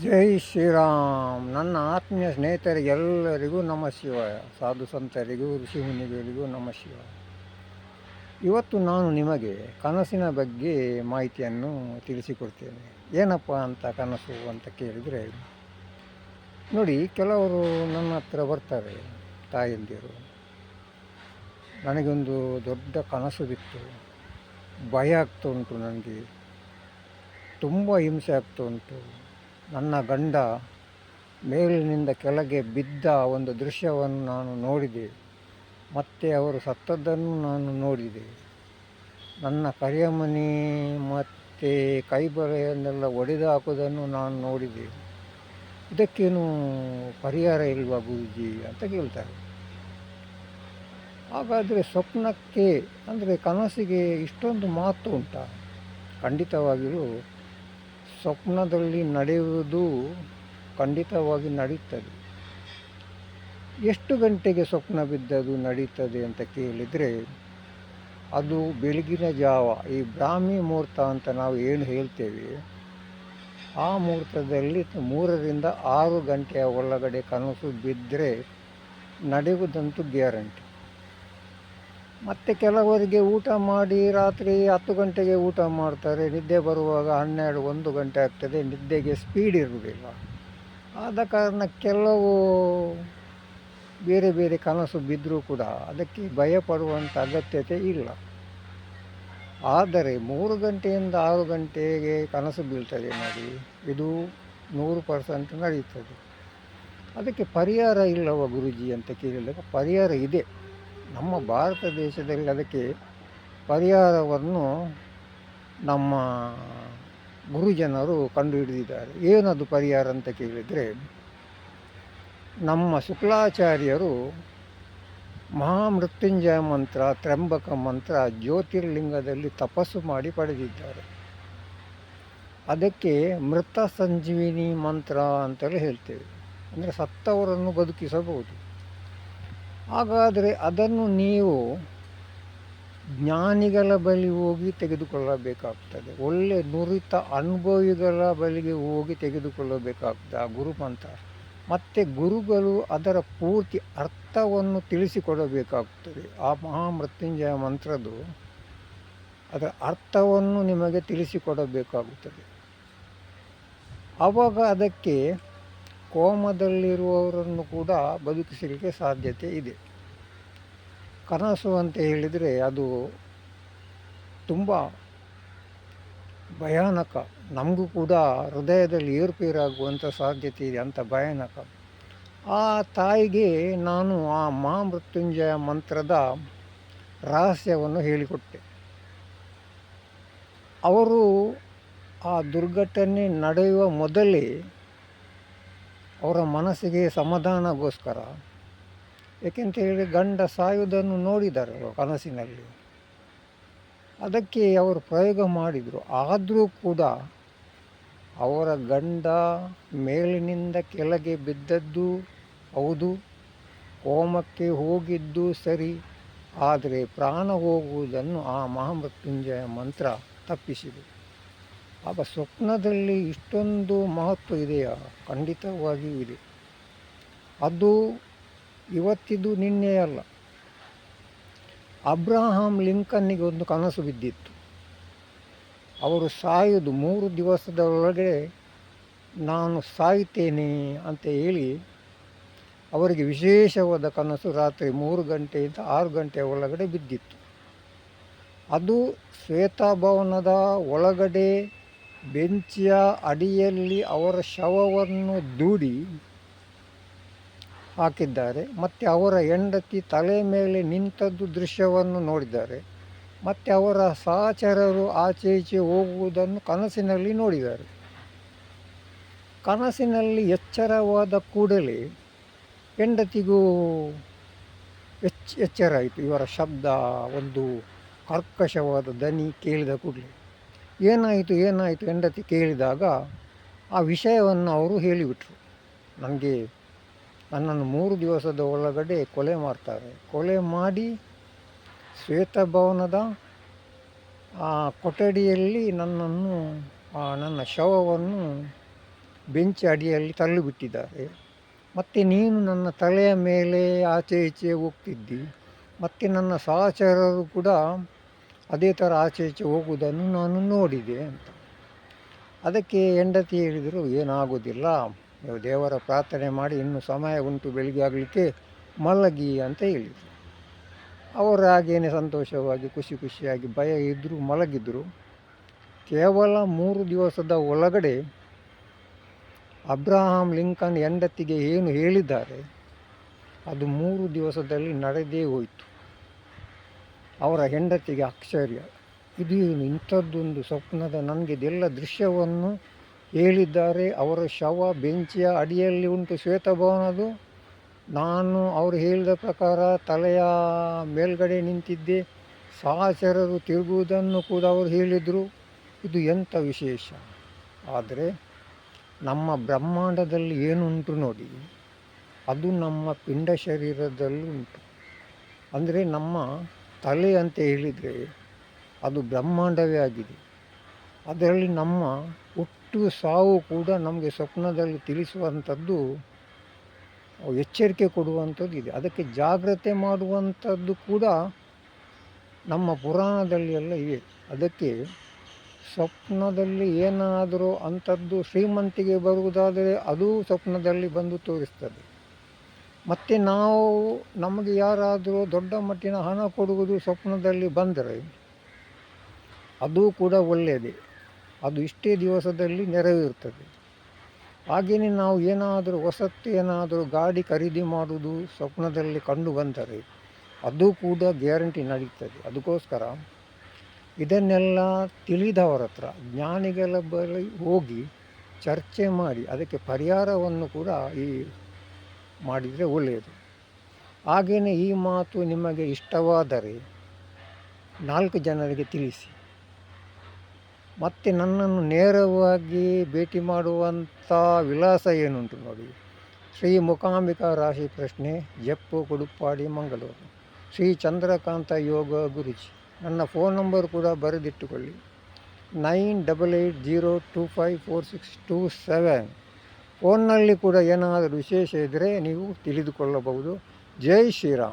ಜೈ ಶ್ರೀರಾಮ್. ನನ್ನ ಆತ್ಮೀಯ ಸ್ನೇಹಿತರಿಗೆಲ್ಲರಿಗೂ ನಮ ಶಿವಾಯ. ಸಾಧು ಸಂತರಿಗೂ, ಋಷಿ ಮುನಿಗಳಿಗೂ ನಮ ಶಿವಾಯ. ಇವತ್ತು ನಾನು ನಿಮಗೆ ಕನಸಿನ ಬಗ್ಗೆ ಮಾಹಿತಿಯನ್ನು ತಿಳಿಸಿಕೊಡ್ತೇನೆ. ಏನಪ್ಪ ಅಂತ ಕನಸು ಅಂತ ಕೇಳಿದರೆ, ನೋಡಿ, ಕೆಲವರು ನನ್ನ ಹತ್ರ ಬರ್ತಾರೆ, ತಾಯಂದಿರು. ನನಗೊಂದು ದೊಡ್ಡ ಕನಸು ಬಿತ್ತು. ಭಯ ಆಗ್ತಾ ಉಂಟು ನನಗೆ. ತುಂಬ ಹಿಂಸೆ ಆಗ್ತಾ ಉಂಟು. ನನ್ನ ಗಂಡ ಮೇಲಿನಿಂದ ಕೆಳಗೆ ಬಿದ್ದ ಒಂದು ದೃಶ್ಯವನ್ನು ನಾನು ನೋಡಿದೆ. ಮತ್ತು ಅವರು ಸತ್ತದ್ದನ್ನು ನಾನು ನೋಡಿದೆ. ನನ್ನ ಕರಿಯಮನಿ ಮತ್ತು ಕೈಬಳೆಯನ್ನೆಲ್ಲ ಒಡೆದು ಹಾಕೋದನ್ನು ನಾನು ನೋಡಿದೆ. ಇದಕ್ಕೇನು ಪರಿಹಾರ ಇಲ್ವಾ ಗುರುಜಿ ಅಂತ ಕೇಳ್ತಾರೆ. ಹಾಗಾದರೆ ಸ್ವಪ್ನಕ್ಕೆ, ಅಂದರೆ ಕನಸಿಗೆ ಇಷ್ಟೊಂದು ಮಾತು ಉಂಟಾ? ಖಂಡಿತವಾಗಿಯೂ ಸ್ವಪ್ನದಲ್ಲಿ ನಡೆಯುವುದು ಖಂಡಿತವಾಗಿ ನಡೆಯುತ್ತದೆ ಎಷ್ಟು ಗಂಟೆಗೆ ಸ್ವಪ್ನ ಬಿದ್ದದು ನಡೀತದೆ ಅಂತ ಕೇಳಿದರೆ, ಅದು ಬೆಳಗಿನ ಜಾವ, ಈ ಬ್ರಾಹ್ಮಿ ಮುಹೂರ್ತ ಅಂತ ನಾವು ಏನು ಹೇಳ್ತೇವೆ, ಆ ಮುಹೂರ್ತದಲ್ಲಿ ಮೂರರಿಂದ ಆರು ಗಂಟೆಯ ಒಳಗಡೆ ಕನಸು ಬಿದ್ದರೆ ನಡೆಯುವುದಂತೂ ಗ್ಯಾರಂಟಿ. ಮತ್ತು ಕೆಲವರಿಗೆ ಊಟ ಮಾಡಿ ರಾತ್ರಿ ಹತ್ತು ಗಂಟೆಗೆ ಊಟ ಮಾಡ್ತಾರೆ. ನಿದ್ದೆ ಬರುವಾಗ ಹನ್ನೆರಡು, ಒಂದು ಗಂಟೆ ಆಗ್ತದೆ. ನಿದ್ದೆಗೆ ಸ್ಪೀಡ್ ಇರುವುದಿಲ್ಲ. ಆದ ಕಾರಣ ಕೆಲವು ಬೇರೆ ಬೇರೆ ಕನಸು ಬಿದ್ದರೂ ಕೂಡ ಅದಕ್ಕೆ ಭಯಪಡುವಂಥ ಅಗತ್ಯತೆ ಇಲ್ಲ. ಆದರೆ ಮೂರು ಗಂಟೆಯಿಂದ ಆರು ಗಂಟೆಗೆ ಕನಸು ಬೀಳ್ತದೆ ನೋಡಿ. ಇದು ನೂರು ಪರ್ಸೆಂಟ್ ನಡೆಯುತ್ತದೆ ಅದಕ್ಕೆ ಪರಿಹಾರ ಇಲ್ಲವ ಗುರುಜಿ ಅಂತ ಕೇಳಿದಾಗ ಪರಿಹಾರ ಇದೆ. ನಮ್ಮ ಭಾರತ ದೇಶದಲ್ಲಿ ಅದಕ್ಕೆ ಪರಿಹಾರವನ್ನು ನಮ್ಮ ಗುರುಜನರು ಕಂಡುಹಿಡಿದಿದ್ದಾರೆ. ಏನದು ಪರಿಹಾರ ಅಂತ ಕೇಳಿದರೆ, ನಮ್ಮ ಶುಕ್ಲಾಚಾರ್ಯರು ಮಹಾಮೃತ್ಯುಂಜಯ ಮಂತ್ರ ತ್ರಂಬಕ ಮಂತ್ರ, ಜ್ಯೋತಿರ್ಲಿಂಗದಲ್ಲಿ ತಪಸ್ಸು ಮಾಡಿ ಪಡೆದಿದ್ದಾರೆ. ಅದಕ್ಕೆ ಮೃತ ಸಂಜೀವಿನಿ ಮಂತ್ರ ಅಂತಲೇ ಹೇಳ್ತೇವೆ. ಅಂದರೆ ಸತ್ತವರನ್ನು ಬದುಕಿಸಬಹುದು. ಹಾಗಾದರೆ ಅದನ್ನು ನೀವು ಜ್ಞಾನಿಗಳ ಬಳಿ ಹೋಗಿ ತೆಗೆದುಕೊಳ್ಳಬೇಕಾಗ್ತದೆ. ಒಳ್ಳೆ ನುರಿತ ಅನುಭವಿಗಳ ಬಳಿಗೆ ಹೋಗಿ ತೆಗೆದುಕೊಳ್ಳಬೇಕಾಗ್ತದೆ ಆ ಗುರು ಮಂತ್ರ ಮತ್ತು ಗುರುಗಳು ಅದರ ಪೂರ್ತಿ ಅರ್ಥವನ್ನು ತಿಳಿಸಿಕೊಡಬೇಕಾಗ್ತದೆ. ಆ ಮಹಾಮೃತ್ಯುಂಜಯ ಮಂತ್ರದ್ದು ಅದರ ಅರ್ಥವನ್ನು ನಿಮಗೆ ತಿಳಿಸಿಕೊಡಬೇಕಾಗುತ್ತದೆ ಆವಾಗ ಅದಕ್ಕೆ ಕೋಮದಲ್ಲಿರುವವರನ್ನು ಕೂಡ ಬದುಕಿಸಲಿಕ್ಕೆ ಸಾಧ್ಯತೆ ಇದೆ. ಕನಸು ಅಂತ ಹೇಳಿದರೆ ಅದು ತುಂಬ ಭಯಾನಕ. ನಮಗೂ ಕೂಡ ಹೃದಯದಲ್ಲಿ ಏರುಪೇರಾಗುವಂಥ ಸಾಧ್ಯತೆ ಇದೆ ಅಂತ ಭಯಾನಕ. ಆ ತಾಯಿಗೆ ನಾನು ಆ ಮಹಾಮೃತ್ಯುಂಜಯ ಮಂತ್ರದ ರಹಸ್ಯವನ್ನು ಹೇಳಿಕೊಟ್ಟೆ. ಅವರು ಆ ದುರ್ಘಟನೆ ನಡೆಯುವ ಮೊದಲೇ ಅವರ ಮನಸ್ಸಿಗೆ ಸಮಾಧಾನಗೋಸ್ಕರ. ಏಕೆಂತ ಹೇಳಿ ಗಂಡ ಸಾಯುವುದನ್ನು ನೋಡಿದ್ದಾರೆ ಅವರು ಕನಸಿನಲ್ಲಿ. ಅದಕ್ಕೆ ಅವರು ಪ್ರಯೋಗ ಮಾಡಿದರು. ಆದರೂ ಕೂಡ ಅವರ ಗಂಡ ಮೇಲಿನಿಂದ ಕೆಳಗೆ ಬಿದ್ದದ್ದು ಹೌದು, ಕೋಮಕ್ಕೆ ಹೋಗಿದ್ದು ಸರಿ, ಆದರೆ ಪ್ರಾಣ ಹೋಗುವುದನ್ನು ಆ ಮಹಾಮೃತ್ಯುಂಜಯ ಮಂತ್ರ ತಪ್ಪಿಸಿದೆ. ಆಗ ಸ್ವಪ್ನದಲ್ಲಿ ಇಷ್ಟೊಂದು ಮಹತ್ವ ಇದೆಯಾ? ಖಂಡಿತವಾಗಿಯೂ ಇದೆ. ಅದು ಇವತ್ತಿದು ನಿನ್ನೆ ಅಲ್ಲ. ಅಬ್ರಾಹಾಂ ಲಿಂಕನ್ನಿಗೆ ಒಂದು ಕನಸು ಬಿದ್ದಿತ್ತು. ಅವರು ಸಾಯೋದು ಮೂರು ದಿವಸದ ಒಳಗೆ ನಾನು ಸಾಯುತ್ತೇನೆ ಅಂತ ಹೇಳಿ ಅವರಿಗೆ ವಿಶೇಷವಾದ ಕನಸು ರಾತ್ರಿ ಮೂರು ಗಂಟೆಯಿಂದ ಆರು ಗಂಟೆಯ ಒಳಗಡೆ ಬಿದ್ದಿತ್ತು. ಅದು ಶ್ವೇತಾಭವನದ ಒಳಗಡೆ ಬೆಂಚಿಯ ಅಡಿಯಲ್ಲಿ ಅವರ ಶವವನ್ನು ದೂಡಿ ಹಾಕಿದ್ದಾರೆ. ಮತ್ತು ಅವರ ಹೆಂಡತಿ ತಲೆ ಮೇಲೆ ನಿಂತದ್ದು ದೃಶ್ಯವನ್ನು ನೋಡಿದ್ದಾರೆ. ಮತ್ತು ಅವರ ಸಹಚರರು ಆಚೆ ಈಚೆ ಹೋಗುವುದನ್ನು ಕನಸಿನಲ್ಲಿ ನೋಡಿದ್ದಾರೆ. ಕನಸಿನಲ್ಲಿ ಎಚ್ಚರವಾದ ಕೂಡಲೇ ಹೆಂಡತಿಗೂ ಎಚ್ ಎಚ್ಚರ ಆಯಿತು. ಇವರ ಶಬ್ದ, ಒಂದು ಕರ್ಕಶವಾದ ದನಿ ಕೇಳಿದ ಕೂಡಲೇ. ಏನಾಯಿತು ಏನಾಯಿತು ಹೆಂಡತಿ ಕೇಳಿದಾಗ ಆ ವಿಷಯವನ್ನು ಅವರು ಹೇಳಿಬಿಟ್ರು. ನನಗೆ ನನ್ನನ್ನು ಮೂರು ದಿವಸದ ಒಳಗಡೆ ಕೊಲೆ ಮಾಡ್ತಾರೆ. ಕೊಲೆ ಮಾಡಿ ಶ್ವೇತಭವನದ ಆ ಕೊಠಡಿಯಲ್ಲಿ ನನ್ನನ್ನು ನನ್ನ ಶವವನ್ನು ಬೆಂಚ್ ಅಡಿಯಲ್ಲಿ ತಳ್ಳಿಬಿಟ್ಟಿದ್ದಾರೆ. ಮತ್ತು ನೀನು ನನ್ನ ತಲೆಯ ಮೇಲೆ ಆಚೆ ಈಚೆ ಹೋಗ್ತಿದ್ದಿ. ಮತ್ತು ನನ್ನ ಸಹಚರರು ಕೂಡ ಅದೇ ಥರ ಆಚೆ ಈಚೆ ಹೋಗುವುದನ್ನು ನಾನು ನೋಡಿದೆ ಅಂತ. ಅದಕ್ಕೆ ಹೆಂಡತಿ ಹೇಳಿದರು ಏನಾಗೋದಿಲ್ಲ ನೀವು ದೇವರ ಪ್ರಾರ್ಥನೆ ಮಾಡಿ, ಇನ್ನೂ ಸಮಯ ಉಂಟು, ಬೆಳಿಗ್ಗೆ ಆಗಲಿಕ್ಕೆ ಮಲಗಿ ಅಂತ ಹೇಳಿದರು. ಅವರು ಹಾಗೇನೆ ಸಂತೋಷವಾಗಿ, ಖುಷಿ ಖುಷಿಯಾಗಿ, ಭಯ ಇದ್ದರೂ ಮಲಗಿದ್ರು. ಕೇವಲ ಮೂರು ದಿವಸದ ಒಳಗಡೆ ಅಬ್ರಹಾಂ ಲಿಂಕನ್ ಹೆಂಡತಿಗೆ ಏನು ಹೇಳಿದ್ದಾರೆ, ಅದು ಮೂರು ದಿವಸದಲ್ಲಿ ನಡೆದೇ ಹೋಯಿತು. ಅವರ ಹೆಂಡತಿಗೆ ಆಶ್ಚರ್ಯ. ಇದು ಇಂಥದ್ದೊಂದು ಸ್ವಪ್ನದ ನನಗೆ ಇದೆಲ್ಲ ದೃಶ್ಯವನ್ನು ಹೇಳಿದ್ದಾರೆ. ಅವರ ಶವ ಬೆಂಚಿಯ ಅಡಿಯಲ್ಲಿ ಉಂಟು ಶ್ವೇತಭವನದು ನಾನು ಅವರು ಹೇಳಿದ ಪ್ರಕಾರ ತಲೆಯ ಮೇಲ್ಗಡೆ ನಿಂತಿದ್ದೆ. ಸಹಚರರು ತಿರುಗುವುದನ್ನು ಕೂಡ ಅವರು ಹೇಳಿದರು. ಇದು ಎಂಥ ವಿಶೇಷ? ಆದರೆ ನಮ್ಮ ಬ್ರಹ್ಮಾಂಡದಲ್ಲಿ ಏನುಂಟು ನೋಡಿ, ಅದು ನಮ್ಮ ಪಿಂಡ ಶರೀರದಲ್ಲಿ ಉಂಟು. ಅಂದರೆ ನಮ್ಮ ತಲೆ ಅಂತ ಹೇಳಿದರೆ ಅದು ಬ್ರಹ್ಮಾಂಡವೇ ಆಗಿದೆ. ಅದರಲ್ಲಿ ನಮ್ಮ ಹುಟ್ಟು ಸಾವು ಕೂಡ ನಮಗೆ ಸ್ವಪ್ನದಲ್ಲಿ ತಿಳಿಸುವಂಥದ್ದು, ಎಚ್ಚರಿಕೆ ಕೊಡುವಂಥದ್ದು ಇದೆ. ಅದಕ್ಕೆ ಜಾಗ್ರತೆ ಮಾಡುವಂಥದ್ದು ಕೂಡ ನಮ್ಮ ಪುರಾಣದಲ್ಲಿ ಎಲ್ಲ ಇವೆ ಅದಕ್ಕೆ ಸ್ವಪ್ನದಲ್ಲಿ ಏನಾದರೂ ಅಂಥದ್ದು ಶ್ರೀಮಂತಿಗೆ ಬರುವುದಾದರೆ ಅದೂ ಸ್ವಪ್ನದಲ್ಲಿ ಬಂದು ತೋರಿಸ್ತದೆ. ಮತ್ತು ನಾವು ನಮಗೆ ಯಾರಾದರೂ ದೊಡ್ಡ ಮಟ್ಟಿನ ಹಣ ಕೊಡುವುದು ಸ್ವಪ್ನದಲ್ಲಿ ಬಂದರೆ ಅದು ಕೂಡ ಒಳ್ಳೆಯದೇ. ಅದು ಇಷ್ಟೇ ದಿವಸದಲ್ಲಿ ನೆರವೇರುತ್ತದೆ. ಹಾಗೆಯೇ ನಾವು ಏನಾದರೂ ಹೊಸತ್ತು ಏನಾದರೂ ಗಾಡಿ ಖರೀದಿ ಮಾಡುವುದು ಸ್ವಪ್ನದಲ್ಲಿ ಕಂಡು ಬಂದರೆ ಅದು ಕೂಡ ಗ್ಯಾರಂಟಿ ನಡೀತದೆ. ಅದಕ್ಕೋಸ್ಕರ ಇದನ್ನೆಲ್ಲ ತಿಳಿದವರ ಹತ್ರ, ಜ್ಞಾನಿಗಳ ಬಳಿ ಹೋಗಿ ಚರ್ಚೆ ಮಾಡಿ, ಅದಕ್ಕೆ ಪರಿಹಾರವನ್ನು ಕೂಡ ಈ ಮಾಡಿದರೆ ಒಳ್ಳೆಯದು. ಹಾಗೆಯೇ ಈ ಮಾತು ನಿಮಗೆ ಇಷ್ಟವಾದರೆ ನಾಲ್ಕು ಜನರಿಗೆ ತಿಳಿಸಿ. ಮತ್ತು ನನ್ನನ್ನು ನೇರವಾಗಿ ಭೇಟಿ ಮಾಡುವಂಥ ವಿಳಾಸ ಏನುಂಟು ನೋಡಿ. ಶ್ರೀ ಮುಖಾಂಬಿಕಾ ರಾಶಿ ಪ್ರಶ್ನೆ ಜಪ್ಪು ಕುಡುಪಾಡಿ ಮಂಗಳೂರು. ಶ್ರೀ ಚಂದ್ರಕಾಂತ ಯೋಗ ಗುರುಜಿ. ನನ್ನ ಫೋನ್ ನಂಬರ್ ಕೂಡ ಬರೆದಿಟ್ಟುಕೊಳ್ಳಿ. Nine double eight zero two five four six two seven. ಫೋನ್ನಲ್ಲಿ ಕೂಡ ಏನಾದರೂ ವಿಶೇಷ ಇದ್ದರೆ ನೀವು ತಿಳಿದುಕೊಳ್ಳಬಹುದು. ಜೈ ಶ್ರೀರಾಮ್.